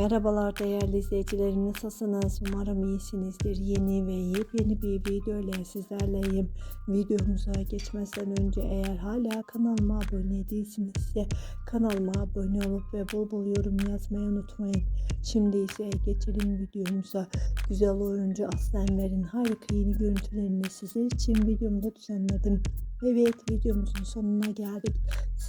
Merhabalar değerli izleyicilerim nasılsınız? Umarım iyisinizdir. Yeni ve yepyeni bir video ile sizlerleyim. Videomuza geçmeden önce eğer hala kanalıma abone değilsinizse kanalıma abone olup ve bol bol yorum yazmayı unutmayın. Şimdi ise geçelim videomuza. Güzel oyuncu Aslı Enver'in harika yeni görüntülerini sizler için videomda düzenledim. Evet videomuzun sonuna geldik.